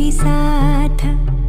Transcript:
तुझी साथ।